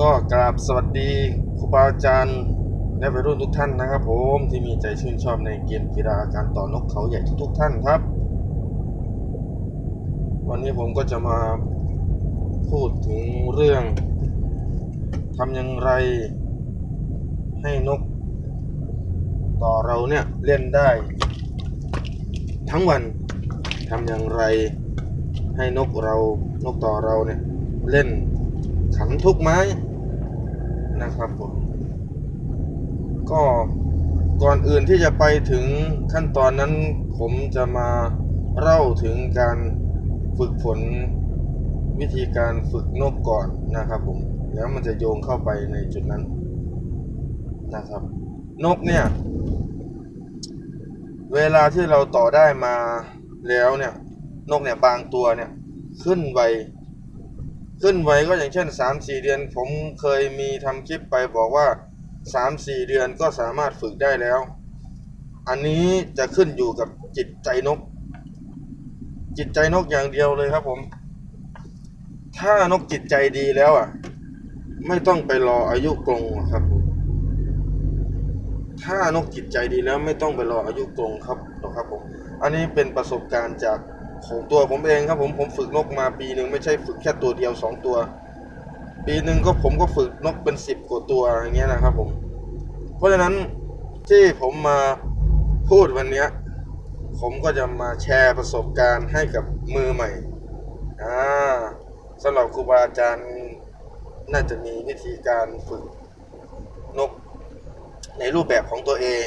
ก็กราบสวัสดีครูบาอาจารย์และวัยรุ่นทุกท่านนะครับ ผมที่มีใจชื่นชอบในเกมกีฬาการต่อนกเขาใหญ่ทุกๆท่านครับ วันนี้ผมก็จะมาพูดถึงเรื่องทำอย่างไรให้นก ต่อเราเนี่ยเล่นได้ ทั้งวันทำอย่างไรให้นกเรานกต่อเราเนี่ยเล่น ขันทุกไม้นะครับผมก็ก่อนอื่นที่จะไปถึงขั้นตอนนั้น ผมจะมาเล่าถึงการฝึกฝนวิธีการฝึกนกก่อนนะครับผมแล้วมันจะโยงเข้าไปในจุดนั้นนะครับ นกเนี่ย เวลาที่เราต่อได้มาแล้วเนี่ย นกเนี่ยบางตัวเนี่ยขึ้นไว ขึ้นไวก็อย่างเช่นสามสี่เดือน ผมเคยมีทำคลิปไปบอกว่าสามสี่เดือนก็สามารถฝึกได้แล้ว อันนี้จะขึ้นอยู่กับจิตใจนก จิตใจนกอย่างเดียวเลยครับผม ถ้านกจิตใจดีแล้วอะ ไม่ต้องไปรออายุกรงครับผมถ้านกจิตใจดีแล้วไม่ต้องไปรออายุกรงครับหรอกครับผม อันนี้เป็นประสบการณ์จาก ตัวผมเองครับผมผมฝึกนกมาปีหนึ่งไม่ใช่ฝึกแค่ตัวเดียวสองตัว ปีหนึ่งก็ผมก็ฝึกนกเป็นสิบกว่าตัวอย่างเงี้ยนะครับ ผม เพราะฉะนั้นที่ผมมาพูดวันนี้ผมก็จะมาแชร์ประสบการณ์ให้กับมือใหม่อ่าสำหรับครูบาอาจารย์น่าจะมีวิธีการฝึกนกในรูปแบบของตัวเอง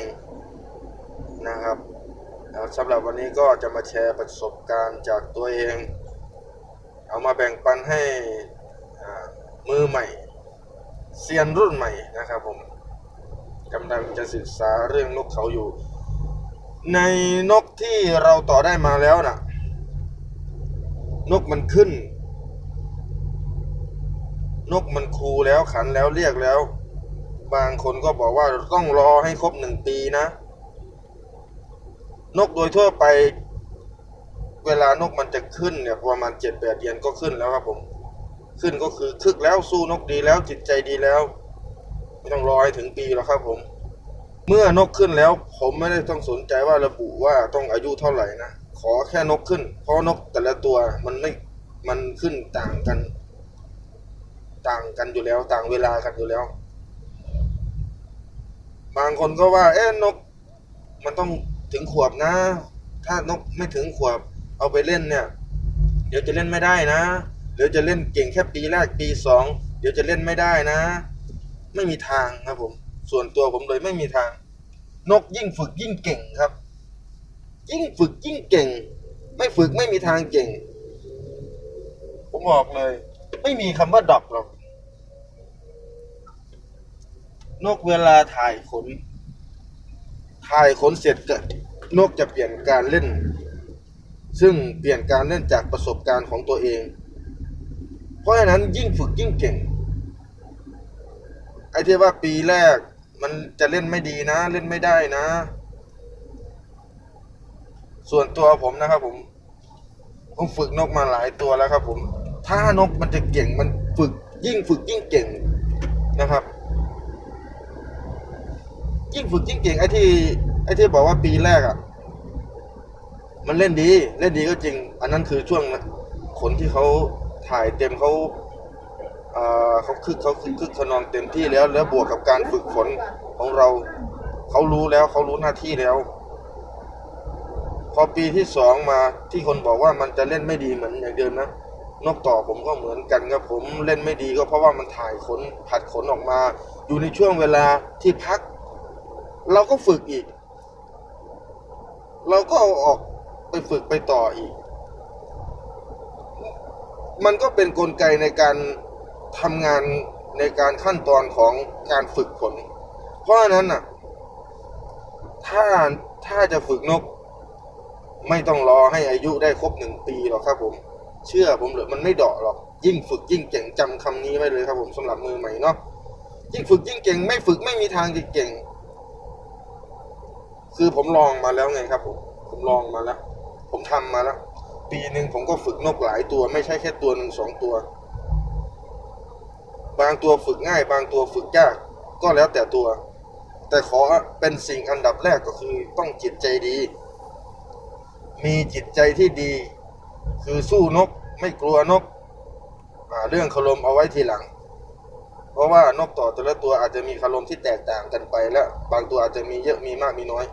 นะครับ สำหรับวันนี้ก็จะมาแชร์ประสบการณ์จากตัวเอง เอามาแบ่งปันให้มือใหม่เซียนรุ่นใหม่นะครับผมกำลังจะศึกษาเรื่องนกเขาอยู่ ในนกที่เราต่อได้มาแล้วน่ะ นกมันขึ้น นกมันคูแล้วขันแล้วเรียกแล้ว บางคนก็บอกว่าต้องรอให้ครบหนึ่งปีนะ นกโดยทั่วไป เวลานกมันจะขึ้นเนี่ยประมาณเจ็ดแปดเดือนก็ขึ้นแล้วครับผม ขึ้นก็คือคึกแล้วสู้นกดีแล้วจิตใจดีแล้ว ไม่ต้องรอให้ถึงปีหรอกครับผม เมื่อนกขึ้นแล้ว ผมไม่ได้ต้องสนใจว่าระบุว่าต้องอายุเท่าไหร่นะขอแค่นกขึ้น เพราะนกแต่ละตัวมันไม่มันขึ้นต่างกัน ต่างกันอยู่แล้วต่างเวลากันอยู่แล้ว บางคนก็ว่า เอ๊ะนก มันต้อง ถึงขวบนะ ถ้านกไม่ถึงขวบ เอาไปเล่นเนี่ย เดี๋ยวจะเล่นไม่ได้นะเดี๋ยวจะเล่นเก่งแค่ปีแรกปีสองเดี๋ยวจะเล่นไม่ได้นะ ไม่มีทางครับผม ส่วนตัวผมเลยไม่มีทาง นกยิ่งฝึกยิ่งเก่งครับ ยิ่งฝึกยิ่งเก่ง ไม่ฝึกไม่มีทางเก่ง ผมบอกเลย ไม่มีคำว่าดรอปหรอกนกเวลาถ่ายขน ถ่ายขนเสร็จก็นกจะเปลี่ยนการเล่น ซึ่งเปลี่ยนการเล่นจากประสบการณ์ของตัวเอง เพราะฉะนั้นยิ่งฝึกยิ่งเก่ง ไอ้ที่ว่าปีแรกมันจะเล่นไม่ดีนะ เล่นไม่ได้นะ ส่วนตัวผมนะครับผม ผมฝึกนกมาหลายตัวแล้วครับผม ถ้านกมันจะเก่งมันฝึกยิ่งฝึกยิ่งเก่งนะครับ ยิ่งฝึกยิ่งเก่งไอ้ที่ไอ้ที่บอกว่าปีแรกอะ่ะ มันเล่นดี เล่นดีก็จริง อันนั้นคือช่วงขนที่เขาถ่ายเต็มเขาเขาคึกเขาคึกคึกขนองเต็มที่แล้ว แล้วบวกกับการฝึกฝนของเรา เขารู้แล้วเขารู้หน้าที่แล้ว พอปีที่สองมาที่คนบอกว่ามันจะเล่นไม่ดีเหมือนอย่างเดิมนะนกต่อผมก็เหมือนกันครับผมเล่นไม่ดีก็เพราะว่ามันถ่ายขนผัดขนออกมา อยู่ในช่วงเวลาที่พัก เราก็ฝึกอีก เราก็เอาออกไปฝึกไปต่ออีก มันก็เป็นกลไกในการทำงานในการขั้นตอนของการฝึกฝนเพราะฉะนั้นน่ะ ถ้าถ้าจะฝึกนก ไม่ต้องรอให้อายุได้ครบหนึ่งปีหรอกครับ ผม เชื่อผมเลยมันไม่เดาะหรอก ยิ่งฝึกยิ่งเก่งจำคำนี้ไว้เลยครับ ผมสำหรับมือใหม่เนาะยิ่งฝึกยิ่งเก่ง ไม่ฝึกไม่มีทางจะเก่ง คือผมลองมาแล้วไงครับผมผมลองมาแล้ว ผมทำมาแล้ว ปีหนึ่งผมก็ฝึกนกหลายตัว ไม่ใช่แค่ตัวหนึ่งสองตัว บางตัวฝึกง่าย บางตัวฝึกยาก ก็แล้วแต่ตัว แต่ขอเป็นสิ่งอันดับแรกก็คือต้องจิตใจดี มีจิตใจที่ดี คือสู้นกไม่กลัวนกเรื่องคารมเอาไว้ทีหลัง เพราะว่านกต่อแต่ละตัวอาจจะมีคารมที่แตกต่างกันไปและบางตัวอาจจะมีเยอะมีมากมีน้อย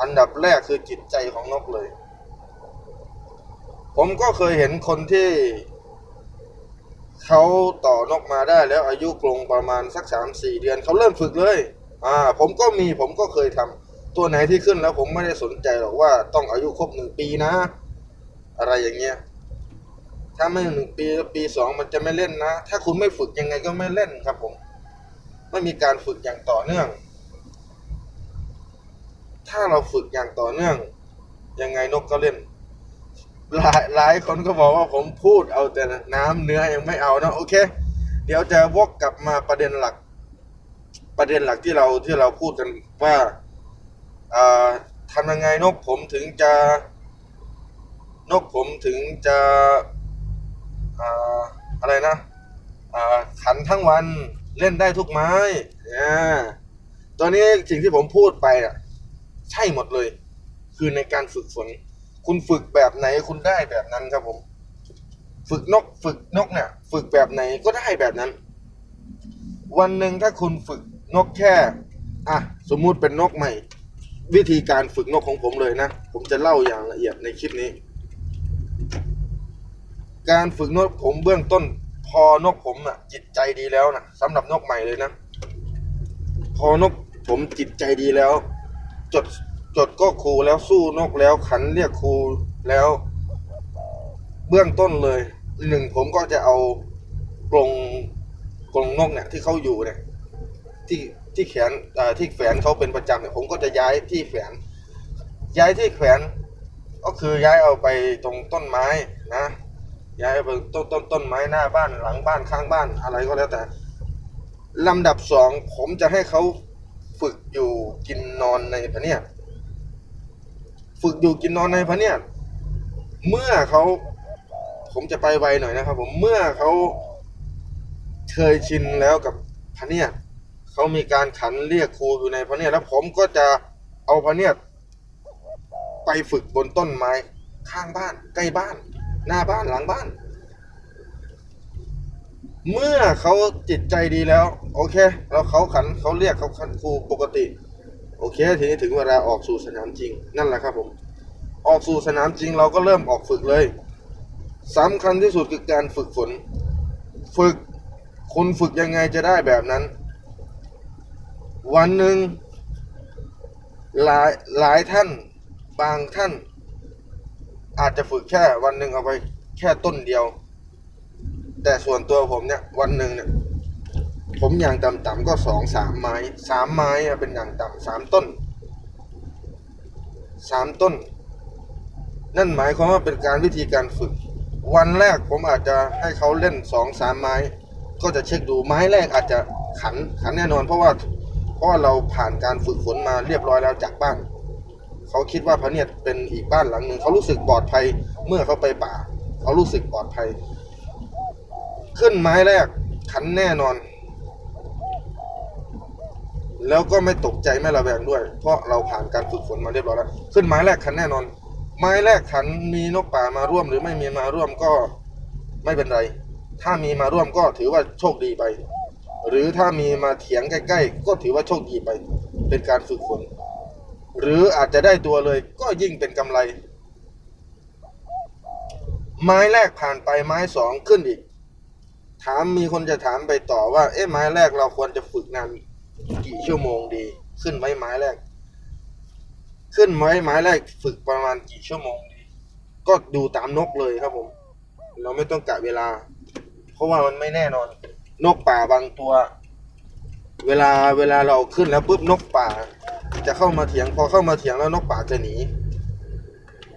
อันดับแรกคือจิตใจของนกเลย ผมก็เคยเห็นคนที่เขาต่อนกมาได้แล้วอายุกรงประมาณสักสามสี่เดือนเขาเริ่มฝึกเลย อ่า ผมก็มีผมก็เคยทำตัวไหนที่ขึ้นแล้วผมไม่ได้สนใจหรอกว่าต้องอายุครบหนึ่งปีนะ อะไรอย่างเงี้ยถ้าไม่หนึ่งปีแล้วปีสองมันจะไม่เล่นนะ ถ้าคุณไม่ฝึกยังไงก็ไม่เล่นครับผม ไม่มีการฝึกอย่างต่อเนื่อง ถ้าเราฝึกอย่างต่อเนื่อง ยังไงนกก็เล่น หลายหลายคนก็บอกว่าผมพูดเอาแต่น้ำเนื้อยังไม่เอานะโอเค เดี๋ยวจะวกกลับมาประเด็นหลัก ประเด็นหลักที่เราที่เราพูดกันว่าทำยังไงนกผมถึงจะนกผมถึงจะอ่าอะไรนะขันทั้งวันเล่นได้ทุกไม้ตอนนี้สิ่งที่ผมพูดไปอะ ใช่หมดเลย คือในการฝึกฝน คุณฝึกแบบไหนคุณได้แบบนั้นครับผม ฝึกนกฝึกนกเนี่ย ฝึกแบบไหนก็ได้แบบนั้น วันหนึ่งถ้าคุณฝึกนกแค่อะสมมุติเป็นนกใหม่ วิธีการฝึกนกของผมเลยนะ ผมจะเล่าอย่างละเอียดในคลิปนี้ การฝึกนกผมเบื้องต้น พอนกผมอะ จิตใจดีแล้วนะสำหรับนกใหม่เลยนะ พอนกผมจิตใจดีแล้ว จดจดก็ครูแล้วสู้นกแล้วขันเรียกครูแล้ว เบื้องต้นเลยหนึ่งผมก็จะเอากรงกรงนกเนี่ยที่เขาอยู่เนี่ย ที่ที่แขนอ่าที่แขนเขาเป็นประจำเนี่ยผมก็จะย้ายที่แขนย้ายที่แขวนก็คือย้ายเอาไปตรงต้นไม้นะ ย้ายไปต้นต้นต้นไม้หน้าบ้านหลังบ้านข้างบ้านอะไรก็แล้วแต่ลำดับสองผมจะให้เขา ฝึกอยู่กินนอนในพระเนี่ย ฝึกอยู่กินนอนในพระเนี่ย เมื่อเขาผมจะไปไวหน่อยนะครับ ผมเมื่อเขาเคยชินแล้วกับพระเนี่ยเขามีการขันเรียกครูอยู่ในพระเนี่ยแล้วผมก็จะเอาพระเนี่ยไปฝึกบนต้นไม้ข้างบ้าน ใกล้บ้าน หน้าบ้านหลังบ้าน เมื่อเขาจิตใจดีแล้ว โอเคแล้วเขาขันเขาเรียกเขาขันครูปกติ โอเค ทีนี้ถึงเวลาออกสู่สนามจริง นั่นแหละครับผม ออกสู่สนามจริงเราก็เริ่มออกฝึกเลยสำคัญที่สุดคือการฝึกฝน ฝึกคุณฝึกยังไงจะได้แบบนั้น วันหนึ่งหลายหลายท่านบางท่าน อาจจะฝึกแค่วันหนึ่งเอาไปแค่ต้นเดียว แต่ส่วนตัวผมเนี่ยวันหนึ่งเนี่ยผมอย่างต่ำๆก็สองสามไม้สามไม้เป็นอย่างต่ำสามต้นสามต้น นั่นหมายความว่าเป็นการวิธีการฝึก วันแรกผมอาจจะให้เขาเล่นสองสามไม้ ก็จะเช็คดูไม้แรกอาจจะขันขันแน่นอน เพราะว่าเพราะว่าเราผ่านการฝึกฝนมาเรียบร้อยแล้วจากบ้าน เขาคิดว่าพระเนียดเป็นอีกบ้านหลังหนึ่งเขารู้สึกปลอดภัยเมื่อเขาไปป่า เขารู้สึกปลอดภัย ขึ้นไม้แรก ขันแน่นอน แล้วก็ไม่ตกใจไม่ระแวงด้วย เพราะเราผ่านการฝึกฝนมาเรียบร้อยแล้ว ขึ้นไม้แรกขันแน่นอน ไม้แรกขันมีนกป่ามาร่วม หรือไม่มีมาร่วมก็ไม่เป็นไร ถ้ามีมาร่วมก็ถือว่าโชคดีไป หรือถ้ามีมาเถียงใกล้ๆ ก็ถือว่าโชคดีไป เป็นการฝึกฝน หรืออาจจะได้ตัวเลยก็ยิ่งเป็นกำไร ไม้แรกผ่านไปไม้สองขึ้นอีก ถามมีคนจะถามไปต่อว่า เอ๊ะไม้แรกเราควรจะฝึกนานกี่ชั่วโมงดี ขึ้นไว้ไม้แรก ขึ้นไว้ไม้แรกฝึกประมาณกี่ชั่วโมงดี ก็ดูตามนกเลยครับผม เราไม่ต้องกะเวลา เพราะว่ามันไม่แน่นอน นกป่าบางตัว เวลาเวลาเราขึ้นแล้วปุ๊บนกป่า จะเข้ามาเถียงพอเข้ามาเถียงแล้วนกป่าจะหนี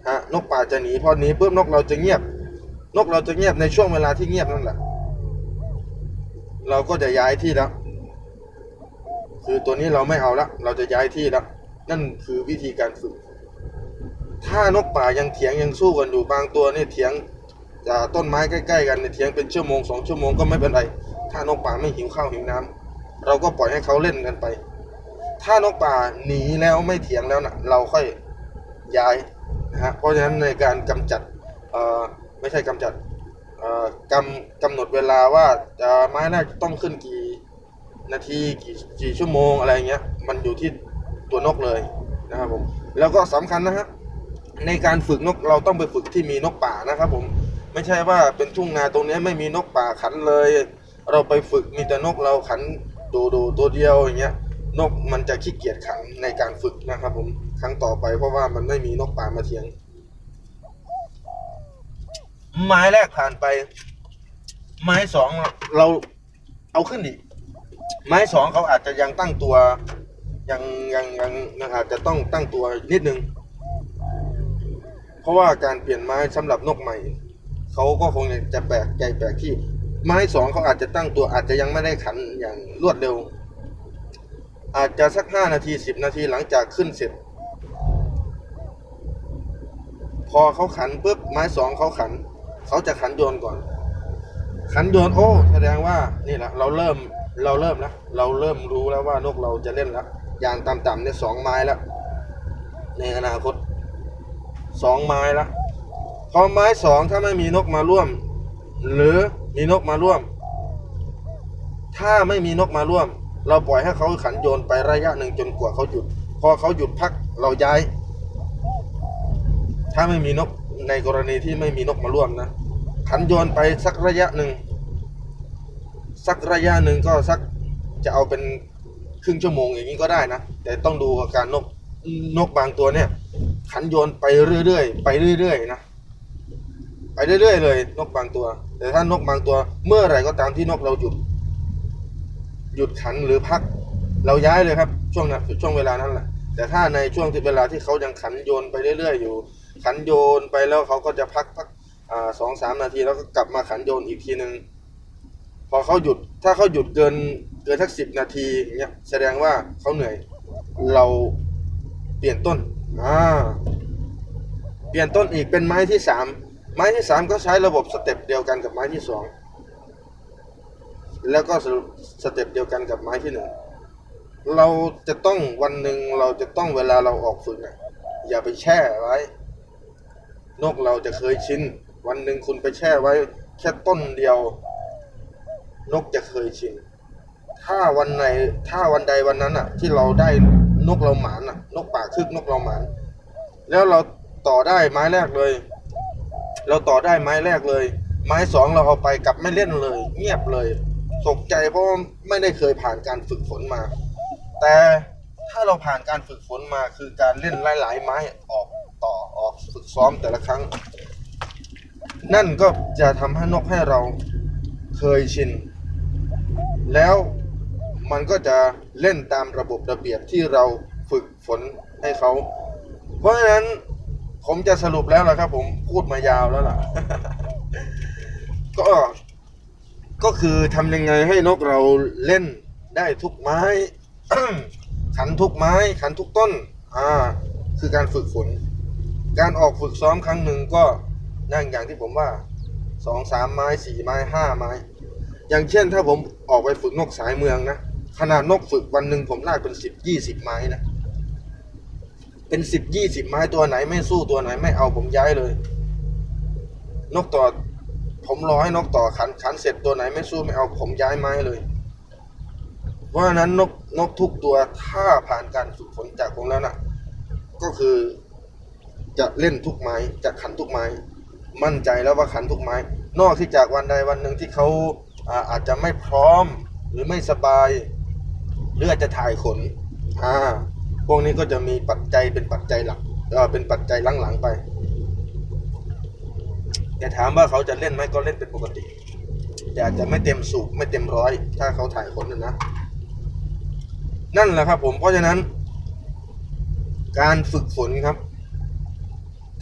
ฮะนกป่าจะหนีพอหนีปุ๊บนกเราจะเงียบ นกเราจะเงียบในช่วงเวลาที่เงียบนั่นแหละ เราก็จะย้ายที่แล้ว คือตัวนี้เราไม่เอาละเราจะย้ายที่แล้วนั่นคือวิธีการฝึก ถ้านกป่ายังเถียงยังสู้กันอยู่บางตัวเนี่ยเถียงจากต้นไม้ใกล้ ๆ กันเนี่ยเถียงเป็นชั่วโมงสองชั่วโมงก็ไม่เป็นไร ถ้านกป่าไม่หิวข้าวหิวน้ำเราก็ปล่อยให้เขาเล่นกันไป ถ้านกป่าหนีแล้วไม่เถียงแล้วนะเราค่อยย้ายนะฮะเพราะฉะนั้นในการกำจัดเอ่อไม่ใช่กำจัด กำกำหนดเวลาว่าจะไม้แรกต้องขึ้นกี่นาทีกี่กี่ชั่วโมงอะไรเงี้ยมันอยู่ที่ตัวนกเลยนะครับผมแล้วก็สำคัญนะฮะในการฝึกนกเราต้องไปฝึกที่มีนกป่านะครับผมไม่ใช่ว่าเป็นทุ่งนาตรงนี้ไม่มีนกป่าขันเลย เราไปฝึกมีแต่นกเราขันดูดูตัวเดียวอย่างเงี้ยนกมันจะขี้เกียจขันในการฝึกนะครับผมครั้งต่อไปเพราะว่ามันไม่มีนกป่ามาเทียง ไม้แรกผ่านไป ไม้สองเราเอาขึ้นอีกไม้สองเขาอาจจะยังตั้งตัวยังยังยังยังอาจจะต้องตั้งตัวนิดนึง เพราะว่าการเปลี่ยนไม้สำหรับนกใหม่เขาก็คงจะแปลกใจแปลกที่ ไม้สองเขาอาจจะตั้งตัวอาจจะยังไม่ได้ขันอย่างรวดเร็ว อาจจะสักห้านาทีสิบนาทีหลังจากขึ้นเสร็จ พอเขาขันปุ๊บไม้สองเขาขัน เขาจะขันโยนก่อน ขันโยนโอ้แสดงว่านี่แหละเราเริ่มเราเริ่มแล้วเราเริ่มรู้แล้วว่านกเราจะเล่นแล้วอย่างต่ำๆเนี่ยสองไม้แล้วในอนาคตสองไม้ละพอไม้สองถ้าไม่มีนกมาร่วม หรือมีนกมาร่วม ถ้าไม่มีนกมาร่วม เราปล่อยให้เขาขันโยนไประยะหนึ่งจนกว่าเขาหยุด พอเขาหยุดพักเราย้าย ถ้าไม่มีนก ในกรณีที่ไม่มีนกมาร่วมนะขันโยนไปสักระยะหนึ่งสักระยะหนึ่งก็สักจะเอาเป็นครึ่งชั่วโมงอย่างนี้ก็ได้นะ แต่ต้องดูอาการนกนกบางตัวเนี่ย ขันโยนไปเรื่อยๆไปเรื่อยๆนะไปเรื่อยๆเลย นกบางตัว แต่ถ้านกบางตัว เมื่อไหร่ก็ตามที่นกเราหยุด หยุดขันหรือพัก เราย้ายเลยครับ ช่วงนั้นช่วงเวลานั้นแหละแต่ถ้าในช่วงที่เวลาที่เขายังขันโยนไปเรื่อยๆอยู่ ขันโยนไปแล้วเขาก็จะพักพักอ่าสองสามนาทีแล้วก็กลับมาขันโยนอีกทีหนึ่งพอเขาหยุดถ้าเขาหยุดเกินเกินทักสิบนาทีอย่างเงี้ยแสดงว่าเขาเหนื่อย เราเปลี่ยนต้นอ่าเปลี่ยนต้นอีกเป็นไม้ที่สามไม้ที่สามก็ใช้ระบบสเต็ปเดียวกันกับไม้ที่สองแล้วก็สเต็ปเดียวกันกับไม้ที่หนึ่งเราจะต้องวันหนึ่งเราจะต้องเวลาเราออกฝึกอะอย่าไปแช่ไว้ นกเราจะเคยชิน วันหนึ่งคุณไปแช่ไว้แค่ต้นเดียว นกจะเคยชิน ถ้าวันไหนถ้าวันใดวันนั้นอะ ที่เราได้นกเราหมานอะ นกป่าคึกนกเราหมาน แล้วเราต่อได้ไม้แรกเลย เราต่อได้ไม้แรกเลย ไม้สองเราเอาไปกลับไม่เล่นเลย เงียบเลยตกใจเพราะไม่ได้เคยผ่านการฝึกฝนมา แต่ถ้าเราผ่านการฝึกฝนมาคือการเล่นหลาย ๆ ไม้ออก ต่อออกฝึกซ้อมแต่ละครั้ง นั่นก็จะทำให้นกให้เราเคยชิน แล้วมันก็จะเล่นตามระบบระเบียบที่เราฝึกฝนให้เขา เพราะฉะนั้นผมจะสรุปแล้วล่ะครับ ผมพูดมายาวแล้วล่ะ ก็ก็คือทำยังไงให้นกเราเล่นได้ทุกไม้ ขันทุกไม้ ขันทุกต้น อ่า คือการฝึกฝน การออกฝึกซ้อมครั้งหนึ่งก็นั่งอย่างที่ผมว่าสองสามไม้สี่ไม้ห้าไม้ อย่างเช่นถ้าผมออกไปฝึกนกสายเมืองนะขนาดนกฝึกวันหนึ่งผมลากเป็นสิบยี่สิบไม้นะเป็นสิบยี่สิบไม้ตัวไหนไม่สู้ตัวไหนไม่เอาผมย้ายเลย นกต่อผมรอให้นกต่อขันขันเสร็จตัวไหนไม่สู้ไม่เอาผมย้ายไม้เลย เพราะฉะนั้นนกนกทุกตัวถ้าผ่านการฝึกฝนจากผมแล้วนะก็คือ จะเล่นทุกไม้จะขันทุกไม้ มั่นใจแล้วว่าขันทุกไม้ นอกที่จากวันใดวันหนึ่งที่เขาอาอาจจะไม่พร้อมหรือไม่สบายหรืออาจจะถ่ายขนอ่าพวกนี้ก็จะมีปัจจัยเป็นปัจจัยหลักเออเป็นปัจจัยหลังๆไปแต่ถามว่าเขาจะเล่นไหมก็เล่นเป็นปกติ แต่อาจจะไม่เต็มสูบไม่เต็มร้อย ถ้าเขาถ่ายขนนะ นั่นแหละครับผมเพราะฉะนั้น การฝึกฝนครับ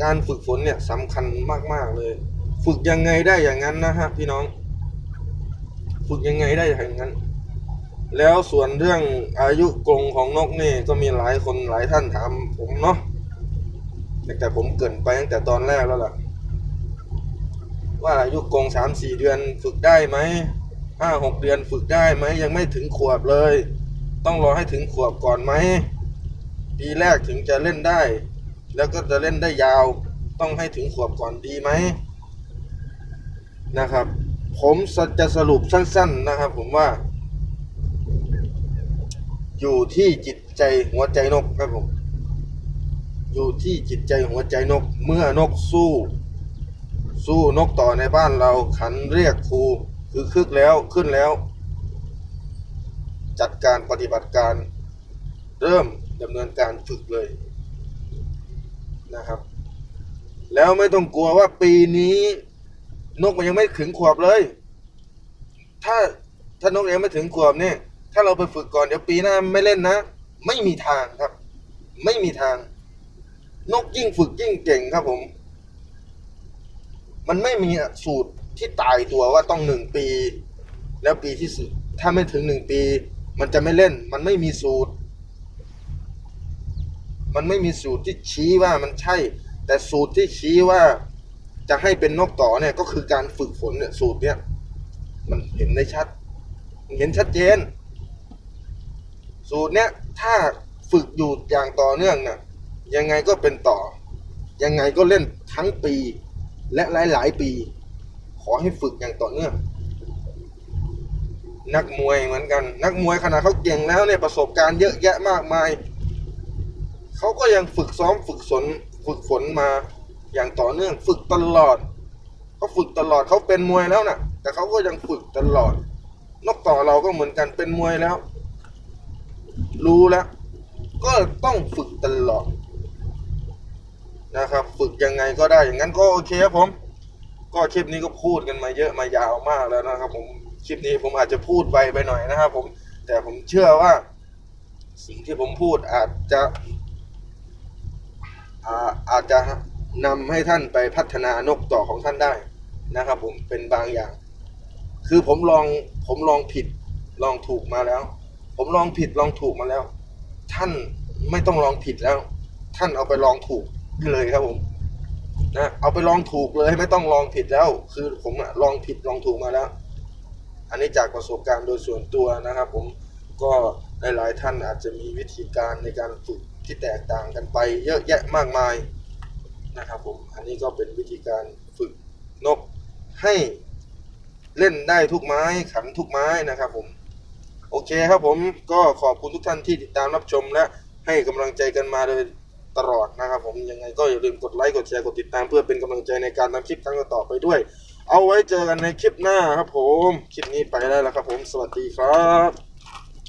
การฝึกฝนเนี่ยสำคัญมาก ๆ เลย ฝึกยังไงได้อย่างนั้นนะฮะพี่น้อง ฝึกยังไงได้อย่างนั้น แล้วส่วนเรื่องอายุกรงของนกนี่ก็มีหลายคนหลายท่านถามผมเนาะตั้งแต่ผมเกินไปตั้งแต่ตอนแรกแล้วล่ะ ว่าอายุกรงสามสี่เดือนฝึกได้ไหมห้าหกเดือนฝึกได้ไหมยังไม่ถึงขวบเลย ต้องรอให้ถึงขวบก่อนไหมปีแรกถึงจะเล่นได้ แล้วก็จะเล่นได้ยาวต้องให้ถึงขวบก่อนดีไหมนะครับ ผมจะสรุปสั้น ๆนะครับ ผมว่า อยู่ที่จิตใจหัวใจนกครับผมอยู่ที่จิตใจหัวใจนกเมื่อนกสู้ สู้นกต่อในบ้านเราขันเรียกครูคือคึกแล้วขึ้นแล้ว จัดการปฏิบัติการ เริ่มดำเนินการฝึกเลย นะครับ แล้วไม่ต้องกลัวว่าปีนี้ นกมันยังไม่ถึงขวบเลย ถ้าถ้านกยังไม่ถึงขวบเนี่ย ถ้าเราไปฝึกก่อนเดี๋ยวปีหน้าไม่เล่นนะ ไม่มีทางครับ ไม่มีทาง นกยิ่งฝึกยิ่งเก่งครับผม มันไม่มีสูตรที่ตายตัวว่าต้องหนึ่งปี แล้วปีที่สุดถ้าไม่ถึงหนึ่งปี มันจะไม่เล่น มันไม่มีสูตร มันไม่มีสูตรที่ชี้ว่ามันใช่ แต่สูตรที่ชี้ว่าจะให้เป็นนกต่อเนี่ยก็คือการฝึกฝนเนี่ยสูตรเนี่ยมันเห็นได้ชัด มันเห็นชัดเจน สูตรเนี้ยถ้าฝึกอยู่อย่างต่อเนื่องน่ะยังไงก็เป็นต่อ ยังไงก็เล่นทั้งปีและหลาย ๆ ปี ขอให้ฝึกอย่างต่อเนื่องนักมวยเหมือนกัน นักมวยขนาดเขาเก่งแล้วเนี่ยประสบการณ์เยอะแยะมากมาย เขาก็ยังฝึกซ้อมฝึกฝนฝึกฝนมาอย่างต่อเนื่องฝึกตลอดเขาฝึกตลอดเขาเป็นมวยแล้วนะแต่เขาก็ยังฝึกตลอด นกต่อเราก็เหมือนกันเป็นมวยแล้ว รู้แล้ว ก็ต้องฝึกตลอดนะครับ ฝึกยังไงก็ได้อย่างนั้นก็โอเคครับผม ก็คลิปนี้ก็พูดกันมาเยอะมายาวมากแล้วนะครับ ผมคลิปนี้ผมอาจจะพูดไวไปหน่อยนะครับ ผมแต่ผมเชื่อว่า สิ่งที่ผมพูดอาจจะ อาจจะนำให้ท่านไปพัฒนานกต่อของท่านได้นะครับ ผมเป็นบางอย่าง คือผมลองผมลองผิดลองถูกมาแล้ว ผมลองผิดลองถูกมาแล้ว ท่านไม่ต้องลองผิดแล้ว ท่านเอาไปลองถูกเลยครับผมนะเอาไปลองถูกเลยไม่ต้องลองผิดแล้ว คือผมอะลองผิดลองถูกมาแล้ว อันนี้จากประสบการณ์โดยส่วนตัวนะครับ ผมก็หลายๆท่านอาจจะมีวิธีการในการฝึก ที่แตกต่างกันไปเยอะแยะมากมายนะครับผม อันนี้ก็เป็นวิธีการฝึกนกให้เล่นได้ทุกไม้ขันทุกไม้นะครับผม โอเคครับผมก็ขอบคุณทุกท่านที่ติดตามรับชมและให้กำลังใจกันมาโดยตลอดนะครับผมยังไงก็อย่าลืมกดไลค์กดแชร์กดติดตามเพื่อเป็นกำลังใจในการทำคลิปครั้งต่อไปด้วย เอาไว้เจอกันในคลิปหน้าครับผม คลิปนี้ไปได้แล้วครับผม สวัสดีครับ